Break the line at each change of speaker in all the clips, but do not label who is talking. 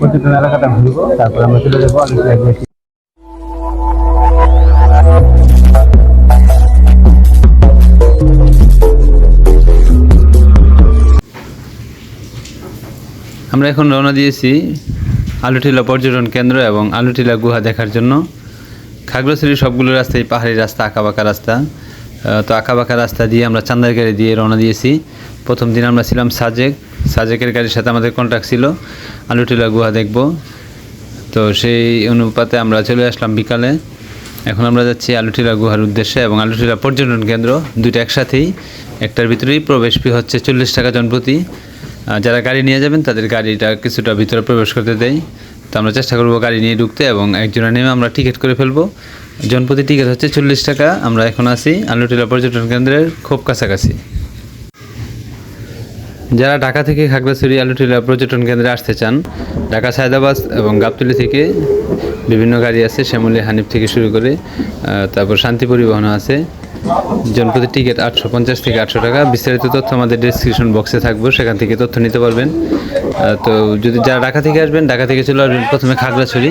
পর্যটন এলাকাটা ঘুরবো, তারপর আমরা চলে যাব
আমরা এখন রওনা দিয়েছি আলুটিলা পর্যটন কেন্দ্র এবং আলুটিলা গুহা দেখার জন্য। খাগড়াছড়ির সবগুলো রাস্তাই পাহাড়ি রাস্তা, আঁকাবাঁকা রাস্তা। তো আঁকাবাঁকা রাস্তা দিয়ে আমরা চান্দার গাড়ি দিয়ে রওনা দিয়েছি। প্রথম দিন আমরা ছিলাম সাজেক। সাজেকের গাড়ির সাথে আমাদের কন্ট্যাক্ট ছিল। আলুটিলা গুহা দেখব। তো সেই অনুপাতে আমরা চলে আসলাম বিকালে। এখন আমরা যাচ্ছি আলুটিলা গুহার উদ্দেশ্যে এবং আলুটিলা পর্যটন কেন্দ্র দুইটা একসাথেই। একটার ভিতরেই প্রবেশ ফি হচ্ছে চল্লিশ টাকা জনপ্রতি যারা গাড়ি নিয়ে যাবেন, তাদের গাড়িটা কিছুটা ভিতরে প্রবেশ করতে দেয় তো আমরা চেষ্টা করব গাড়ি নিয়ে ঢুকতে এবং একজনে নেমে আমরা টিকিট করে ফেলব। জনপ্রতি টিকিট হচ্ছে চল্লিশ টাকা। আমরা এখন আছি আলুটিলা পর্যটন কেন্দ্রের খুব কাছাকাছি। যারা ঢাকা থেকে খাগড়াছড়ি আলুটিলা পর্যটন কেন্দ্রে আসতে চান, ঢাকা সায়দাবাদ এবং গাবতলি থেকে বিভিন্ন গাড়ি আছে, শ্যামলী হানিফ থেকে শুরু করে তারপর শান্তি পরিবহন আছে। জনপ্রতি টিকিট আটশো পঞ্চাশ থেকে আটশো টাকা। বিস্তারিত তথ্য আমাদের ডিসক্রিপশন বক্সে থাকব, সেখান থেকে তথ্য নিতে পারবেন। তো যদি যারা ঢাকা থেকে আসবেন, ঢাকা থেকে চলে আসবেন প্রথমে খাগড়াছড়ি।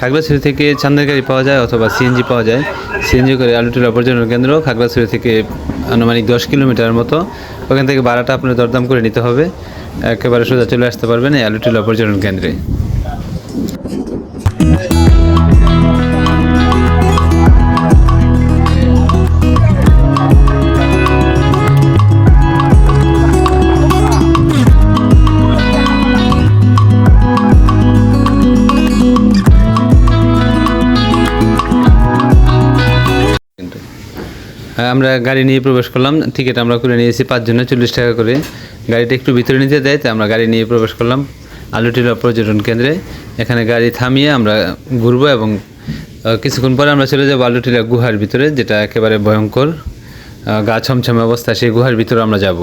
খাগড়াছড়ি থেকে চান্দের গাড়ি পাওয়া যায় অথবা সিএনজি পাওয়া যায়। সিএনজি করে আলুটিলা পর্যটন কেন্দ্র খাগড়াছড়ি থেকে আনুমানিক দশ কিলোমিটার মতো। ওখান থেকে ভাড়াটা আপনার দরদাম করে নিতে হবে। একেবারে সোজা চলে আসতে পারবেন এই আলুটিলা পর্যটন কেন্দ্রে। আমরা গাড়ি নিয়ে প্রবেশ করলাম। টিকিট আমরা করে নিয়েছি পাঁচজনে, চল্লিশ টাকা করে। গাড়িটা একটু ভিতরে নিতে দেয়, তাই আমরা গাড়ি নিয়ে প্রবেশ করলাম আলুটিলা পর্যটন কেন্দ্রে। এখানে গাড়ি থামিয়ে আমরা ঘুরবো এবং কিছুক্ষণ পরে আমরা চলে যাব আলুটিলা গুহার ভিতরে, যেটা একেবারে ভয়ঙ্কর গা ছমছমে অবস্থা। সেই গুহার ভিতরে আমরা যাব।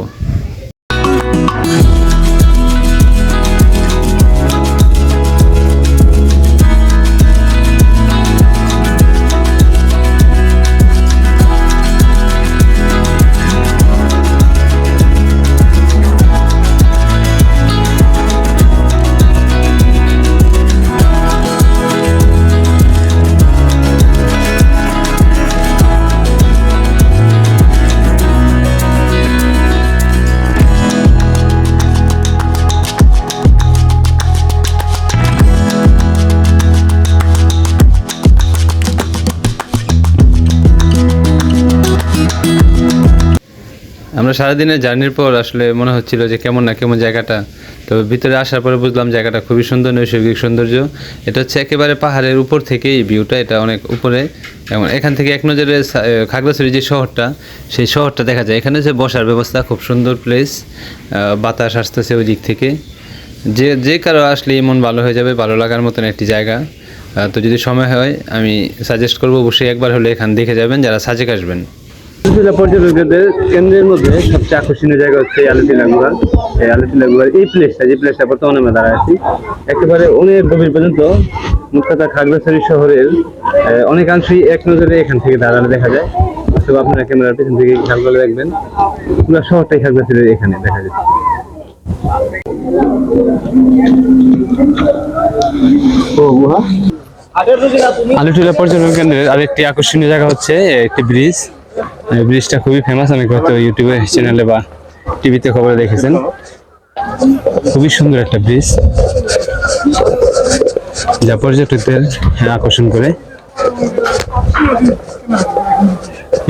আমরা সারাদিনের জার্নির পর আসলে মনে হচ্ছিল যে কেমন না কেমন জায়গাটা। তবে ভিতরে আসার পরে বুঝলাম জায়গাটা খুবই সুন্দর, নৈসর্গিক সৌন্দর্য। এটা হচ্ছে একেবারে পাহাড়ের উপর থেকে এই ভিউটা এটা অনেক উপরে। এবং এখান থেকে এক নজরে খাগড়াছড়ি যে শহরটা, সেই শহরটা দেখা যায়। এখানে যে বসার ব্যবস্থা খুব সুন্দর প্লেস বাতাস আসতেছে ওই দিক থেকে। যে যে কারও আসলে মন ভালো হয়ে যাবে, ভালো লাগার মতন একটি জায়গা। তো যদি সময় হয়, আমি সাজেস্ট করব, অবশ্যই একবার হলে এখান দেখে যাবেন, যারা সাজেক আসবেন।
আলুটিলা পর্যটন কেন্দ্রের কেন্দ্রের মধ্যে সবচেয়ে আকর্ষণীয় জায়গা হচ্ছে এই আলুটিলা গুহা এই আলুটিলা গুহার এই প্লেসটা যে প্লেসটা বর্তমানে আমরা দাঁড়ায় আছি একেবারে অনেক গভীর পর্যন্ত মুখ্যত খাগড়াছড়ি শহরের অনেকাংশই এক নজরে এখান থেকে দাঁড়ালে দেখা যায়। অথবা আপনারা ক্যামেরার পেছন থেকে খেয়াল করে দেখবেন পুরো শহরটাই খাগড়াছড়ির এখানে দেখা যাচ্ছে ও গুহা? আলুটিলা পর্যটন কেন্দ্রের আরেকটি আকর্ষণীয় জায়গা হচ্ছে একটি ব্রিজ এই ব্রিজটা খুবই ফেমাস অনেক হয়তো ইউটিউবে চ্যানেলে বা টিভিতে খবরে দেখেছেন। খুবই সুন্দর একটা ব্রিজ যা পর্যটকদের আকর্ষণ করে।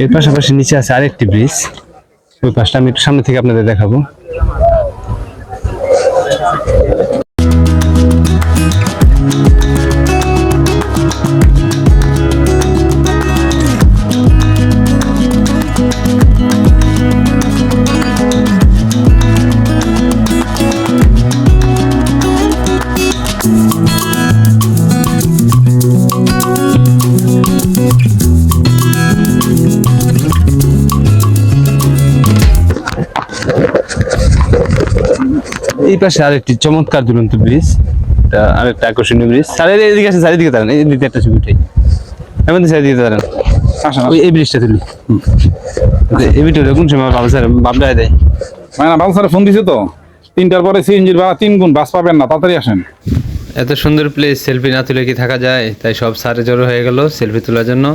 এর পাশাপাশি নিচে আছে আরেকটি ব্রিজ ওই পাশটা আমি একটু সামনে থেকে আপনাদের দেখাবো। এই পাশে আরেকটি চমৎকার দুরন্ত ব্রিজ। আরেকটা আকর্ষণীয় ব্রিজ। সারের এদিকে আসেন চারিদিকে এদিকে দাঁড়ান। এই দিকে একটা ছবি উঠাই। এমন চারিদিকে এদিকে দাঁড়ান। ওই এই ব্রিজটা তুলি। এই ভিডিওটা দেখুন সময় ভালো স্যার বাপডায় দেয়।
মানে ভালো বাবু স্যার ফোন দিছে তো। তিনটার পরে সিএনজির বা তিন গুণ বাস পাবেন না তাড়াতাড়ি আসেন।
এত সুন্দর প্লেস সেলফি না তুলে কি থাকা যায়? তাই সব স্যারে জড়ো হয়ে গেল সেলফি তোলার জন্য।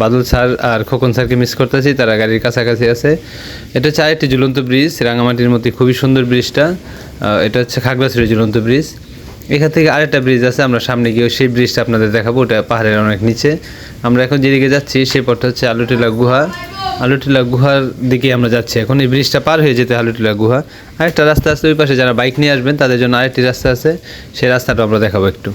বাদল স্যার আর খোকন স্যারকে মিস করতেছি, তারা গাড়ির কাছাকাছি আছে। এটা হচ্ছে আরেকটি ঝুলন্ত ব্রিজ রাঙামাটির মধ্যে খুবই সুন্দর ব্রিজটা এটা হচ্ছে খাগড়াছড়ি ঝুলন্ত ব্রিজ এখান থেকে আরেকটা ব্রিজ আছে, আমরা সামনে গিয়ে সেই ব্রিজটা আপনাদের দেখাবো, ওটা পাহাড়ের অনেক নিচে। আমরা এখন যেদিকে যাচ্ছি, সেই পথটা হচ্ছে আলুটিলা গুহা। আলুটিলা গুহার দিকে আমরা যাচ্ছি। এখন এই ব্রিজটা পার হয়ে যেতে আলুটিলা গুহা। আরেকটা রাস্তা আছে ওই পাশে যারা বাইক নিয়ে আসবেন, তাদের জন্য আরেকটি রাস্তা আছে। সেই রাস্তাটা আমরা দেখাবো একটু।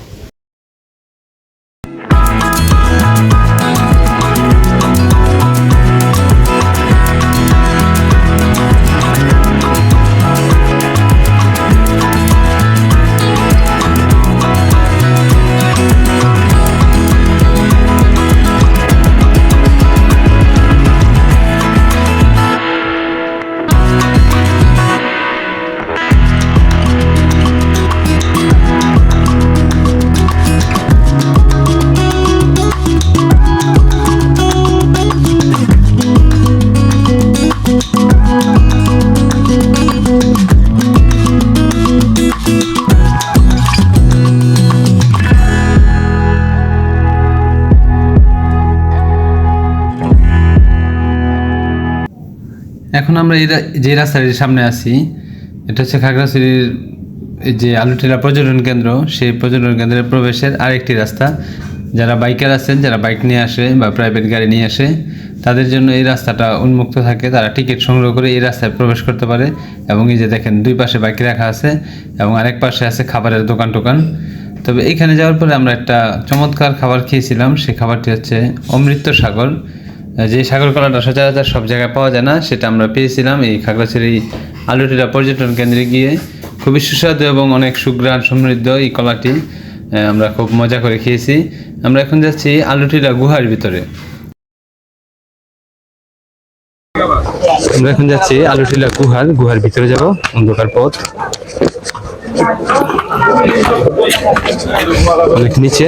এখন আমরা এই যে রাস্তাটির সামনে আছি, এটা হচ্ছে খাগড়াছড়ির যে আলুটিলা পর্যটন কেন্দ্র, সেই পর্যটন কেন্দ্রের প্রবেশের আরেকটি রাস্তা। যারা বাইকার আছেন, যারা বাইক নিয়ে আসে বা প্রাইভেট গাড়ি নিয়ে আসে, তাদের জন্য এই রাস্তাটা উন্মুক্ত থাকে। তারা টিকিট সংগ্রহ করে এই রাস্তায় প্রবেশ করতে পারে। এবং এই যে দেখেন, দুই পাশে বাইক রাখা আছে এবং আরেক পাশে আছে খাবারের দোকান টোকান। তবে এখানে যাওয়ার পরে আমরা একটা চমৎকার খাবার খেয়েছিলাম। সেই খাবারটি হচ্ছে অমৃত সাগর। যে সাগর কলাটা সচরাচর সব জায়গায় পাওয়া যায় না, সেটা আমরা পেয়েছিলাম এই খাগড়াছড়ি আলুটিলা পর্যটন কেন্দ্রে গিয়ে। খুবই সুস্বাদু এবং অনেক সুগ্রাণ সমৃদ্ধ এই কলাটি আমরা খুব মজা করে খেয়েছি। আমরা এখন যাচ্ছি আলুটিলা গুহার ভিতরে।
আমরা এখন যাচ্ছি আলুটিলা গুহার গুহার ভিতরে যাব, অন্ধকার পথ। অনেক নিচে।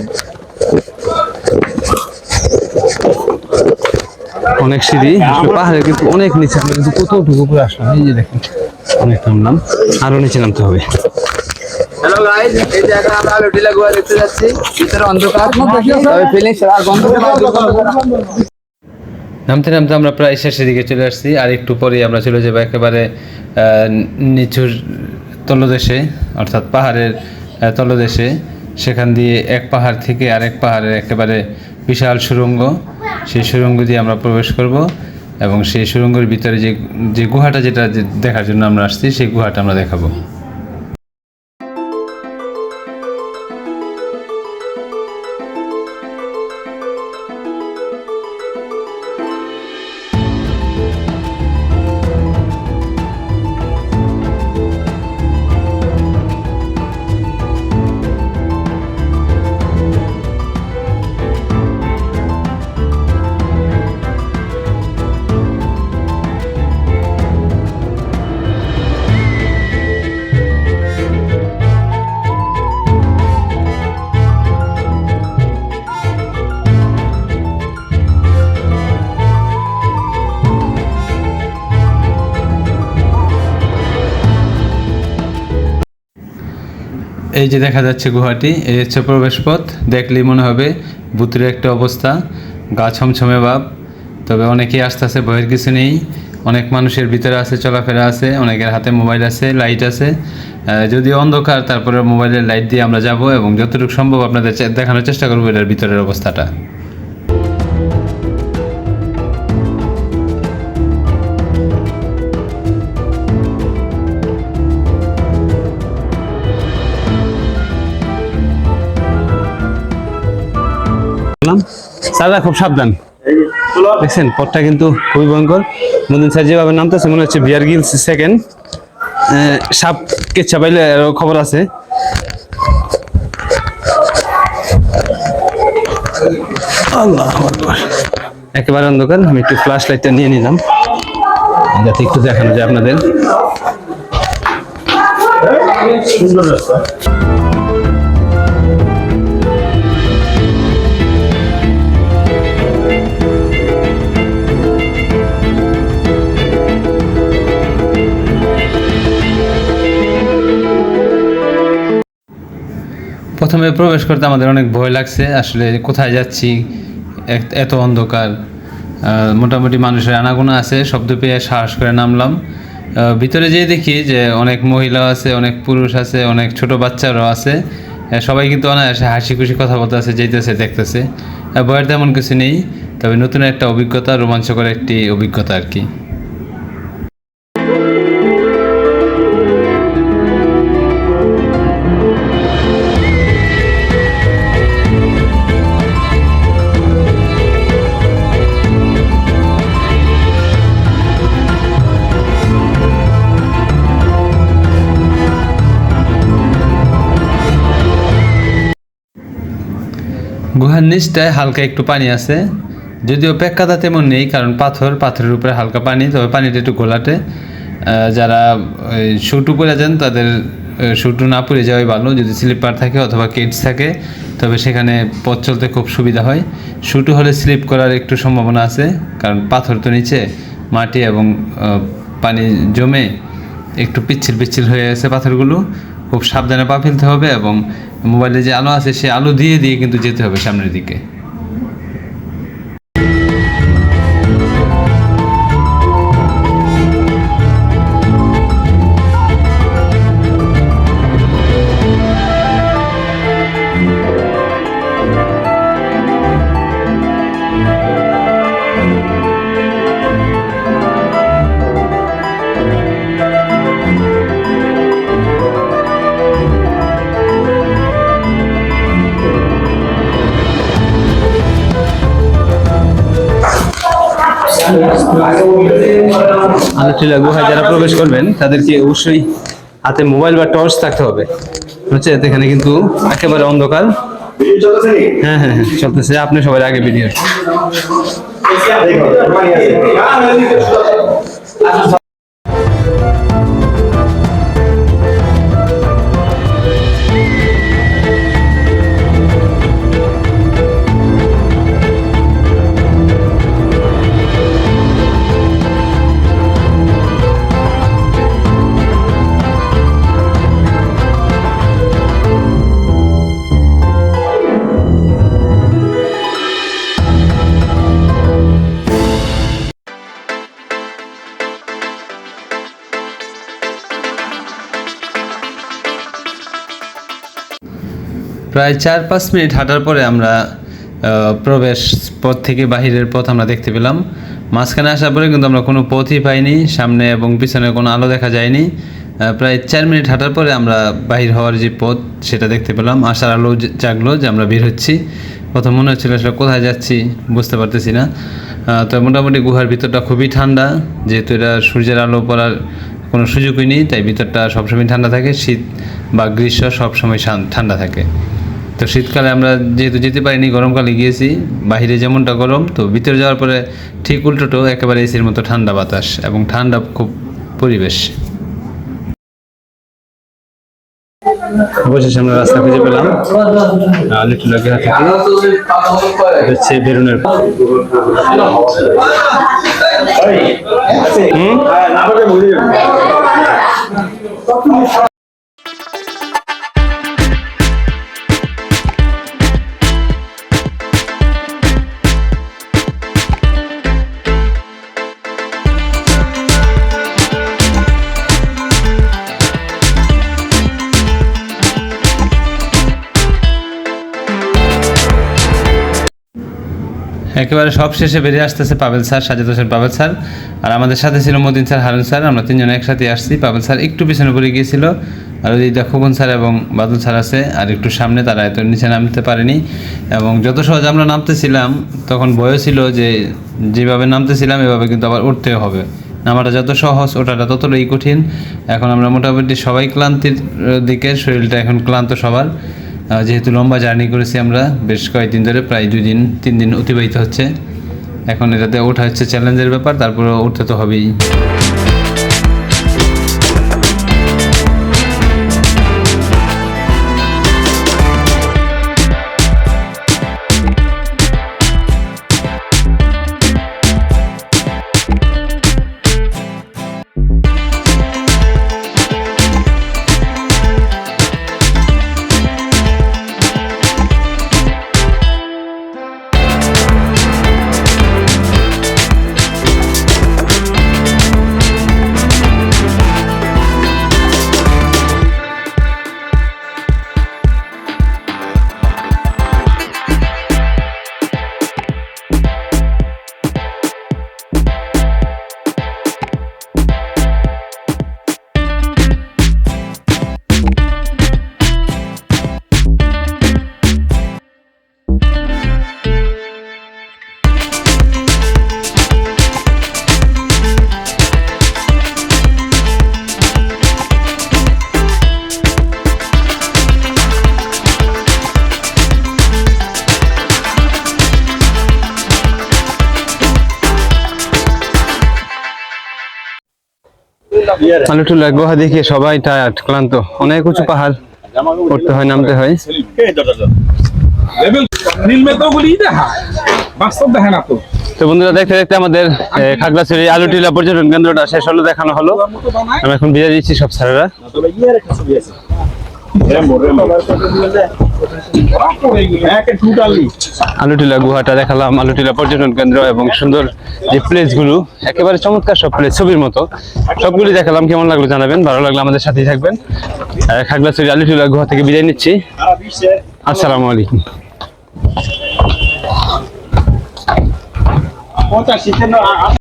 অনেক সিঁড়ি পাহাড়ে কিন্তু অনেক নিচে আমরা কিন্তু কতটুকু উপরে আসলাম এই যে দেখেন অনেক নামলাম আরও নিচে নামতে হবে।
হ্যালো গাইস এই যে এখন আমরা লুটিলা গোয়া দেখতে যাচ্ছি ভিতরে অন্ধকার। তবে ফিলিংস আর গন্ধ
নামতে নামতে আমরা প্রায় শেষের দিকে চলে আসছি আর একটু পরেই আমরা চলে যাব একেবারে নিচুর তলদেশে অর্থাৎ পাহাড়ের তলদেশে। সেখান দিয়ে এক পাহাড় থেকে আরেক পাহাড়ের একেবারে বিশাল সুড়ঙ্গ সেই সুরঙ্গ দিয়ে আমরা প্রবেশ করব এবং সেই সুরঙ্গের ভিতরে যে যে গুহাটা যেটা দেখার জন্য আমরা আসছি, সেই গুহাটা আমরা দেখাবো। এই যে দেখা যাচ্ছে গুহাটি, এই হচ্ছে প্রবেশপথ। দেখলেই মনে হবে ভূতের একটা অবস্থা, গা ছমছমে ভাব। তবে অনেকেই আস্তে আস্তে ভয়ের কিছু নেই। অনেক মানুষের ভিতরে আছে, চলাফেরা আছে, অনেকের হাতে মোবাইল আছে, লাইট আছে। যদি অন্ধকার, তারপরে মোবাইলের লাইট দিয়ে আমরা যাব এবং যতটুকু সম্ভব আপনাদের দেখানোর চেষ্টা করব এটার ভিতরের অবস্থাটা।
স্যাররা খুব সাবধান। দেখছেন পথটা কিন্তু খুবই ভয়ঙ্কর। মদিন স্যার যেভাবে নামতেছে মনে হচ্ছে বিয়ার গিলস সেকেন্ড সাপ কেচ্ছা পাইলে খবর আছে। আল্লাহ একেবারে অন্ধকার আমি একটু ফ্ল্যাশ লাইটটা নিয়ে নিলাম। যাতে একটু দেখানো যায় আপনাদের।
প্রথমে প্রবেশ করতে আমাদের অনেক ভয় লাগছে, আসলে কোথায় যাচ্ছি এত অন্ধকার। মোটামুটি মানুষের আনাগোনা আছে, শব্দ পেয়ে সাহস করে নামলাম। ভিতরে যেয়ে দেখি যে অনেক মহিলা আছে, অনেক পুরুষ আছে, অনেক ছোট বাচ্চারাও আছে। সবাই কিন্তু অনায়াসে হাসি খুশি কথা বলতেছে যেতেছে, দেখতেছে। ভয়ের তেমন কিছু নেই, তবে নতুন একটা অভিজ্ঞতা, রোমাঞ্চকর একটি অভিজ্ঞতা আর কি। গুহার নিচটায় হালকা একটু পানি আছে। যদিও পেক্কাদা তেমন নেই কারণ পাথর পাথরের উপরে হালকা পানি তবে পানিটা একটু আহ, যারা শুটু পরে যান তাদের শুটু না পরে যাওয়াই ভালো। যদি স্লিপার থাকে অথবা কিডস থাকে তবে সেখানে পথ চলতে খুব সুবিধা হয়। শুটু হলে স্লিপ করার একটু সম্ভাবনা আছে কারণ পাথর তো নিচে মাটি এবং পানি জমে একটু পিচ্ছিল পিচ্ছিল হয়ে গেছে পাথরগুলো। খুব সাবধানে পা ফেলতে হবে এবং মোবাইলে যে আলো আছে সে আলো দিয়ে দিয়ে কিন্তু যেতে হবে সামনের দিকে।
আলোটিলা গুহায় যারা প্রবেশ করবেন তাদেরকে অবশ্যই হাতে মোবাইল বা টর্চ থাকতে হবে। হচ্ছে, এখানে কিন্তু একেবারে অন্ধকার। হ্যাঁ হ্যাঁ হ্যাঁ চলতেছে। আপনি সবার আগে ভিডিও।
প্রায় চার পাঁচ মিনিট হাঁটার পরে আমরা প্রবেশ পথ থেকে বাহিরের পথ আমরা দেখতে পেলাম। মাঝখানে আসার পরে কিন্তু আমরা কোনো পথই পাইনি, সামনে এবং পিছনে কোনো আলো দেখা যায়নি। প্রায় চার মিনিট হাঁটার পরে আমরা বাহির হওয়ার যে পথ, সেটা দেখতে পেলাম। আসার আলো জাগলো যে আমরা বের হচ্ছি। প্রথম মনে হচ্ছিল আসলে কোথায় যাচ্ছি, বুঝতে পারতেছি না। তো মোটামুটি গুহার ভিতরটা খুবই ঠান্ডা। যেহেতু এটা সূর্যের আলো পড়ার কোনো সুযোগই নেই, তাই ভিতরটা সবসময় ঠান্ডা থাকে। শীত বা গ্রীষ্ম সবসময় ঠান্ডা থাকে। তো শীতকালে আমরা যেহেতু যেতে পারিনি, গরমকালে গিয়েছি বাইরে যেমনটা গরম, তো ভিতরে যাওয়ার পরে ঠিক উল্টোটো একেবারে এসির মতো ঠান্ডা বাতাস এবং ঠান্ডা খুব পরিবেশ।
অবশেষে আমরা রাস্তা খুঁজে পেলাম হচ্ছে বেরোনের?
একেবারে সব শেষে বেরিয়ে আসতেছে পাবেল স্যার, সাজেদ হোসেন পাবেল স্যার। আর আমাদের সাথে ছিল মদিন স্যার, হারুন স্যার। আমরা তিনজন একসাথে আসছি। পাবেল স্যার একটু পিছনে পড়ে গিয়েছিল। আর ওই খোকন স্যার এবং বাদল স্যার আছে, আর একটু সামনে তারা এত নিচে নামতে পারেনি। এবং যত সহজ আমরা নামতেছিলাম, তখন ভয় ছিল যে যেভাবে নামতেছিলাম, এভাবে কিন্তু আবার উঠতে হবে। নামাটা যত সহজ, ওঠাটা ততটাই কঠিন। এখন আমরা মোটামুটি সবাই ক্লান্তির দিকে, শরীরটা এখন ক্লান্ত সবার। যেহেতু লম্বা জার্নি করেছি আমরা, বেশ কয়েকদিন ধরে, প্রায় দুই দিন তিন দিন অতিবাহিত হচ্ছে। এখন এটাতে ওঠা হচ্ছে চ্যালেঞ্জের ব্যাপার তারপরে উঠতে তো হবেই।
আলুটুলা গুহা দেখে সবাই টায়ার্ড ক্লান্ত। অনেক উঁচু পাহাড় উঠতে হয় নামতে হয়।
দেখায় তো।
বন্ধুরা দেখতে দেখতে আমাদের খাগড়াছড়ি আলুটিলা পর্যটন কেন্দ্রটা শেষ হলো দেখানো হলো। আমরা এখন বিদায় দিচ্ছি সব স্যারেরা। আলুটিলা গুহাটা দেখালাম আলুটিলা পর্যটন কেন্দ্র এবং সুন্দর যে প্লেসগুলো একেবারে চমৎকার সব প্লেস ছবির মতো। সবগুলি দেখালাম কেমন লাগল জানাবেন ভালো লাগল আমাদের সাথেই থাকবেন। খাগড়াছড়ি আলুটিলা গুহা থেকে বিদায় নিচ্ছি। আসসালামু আলাইকুম।